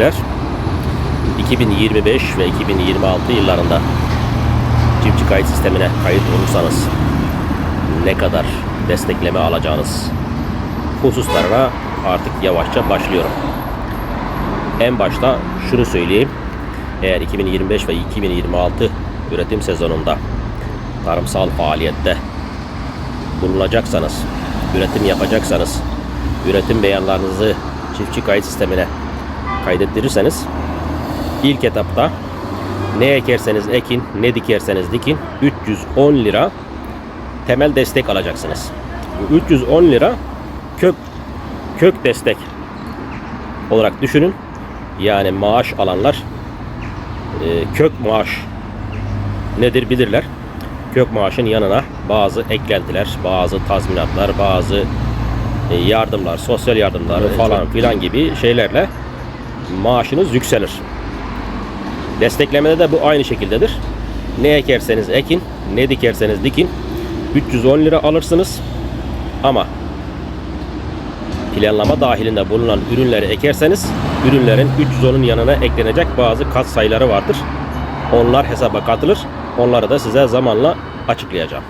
çiftçiler 2025 ve 2026 yıllarında çiftçi kayıt sistemine kayıt olursanız ne kadar destekleme alacağınız hususlarına artık yavaşça başlıyorum. En başta şunu söyleyeyim. Eğer 2025 ve 2026 üretim sezonunda tarımsal faaliyette bulunacaksanız, üretim yapacaksanız, üretim beyanlarınızı çiftçi kayıt sistemine kaydettirirseniz ilk etapta ne ekerseniz ekin, ne dikerseniz dikin 310 lira temel destek alacaksınız. Bu 310 lira kök kök destek olarak düşünün. Yani maaş alanlar e, kök maaş nedir bilirler. Kök maaşın yanına bazı eklentiler, bazı tazminatlar, bazı e, yardımlar, sosyal yardımlar Evet, falan filan gibi şeylerle maaşınız yükselir. Desteklemede de bu aynı şekildedir. Ne ekerseniz ekin, ne dikerseniz dikin 310 lira alırsınız. Ama planlama dahilinde bulunan ürünleri ekerseniz ürünlerin 310'un yanına eklenecek bazı kat sayıları vardır. Onlar hesaba katılır. Onları da size zamanla açıklayacağım.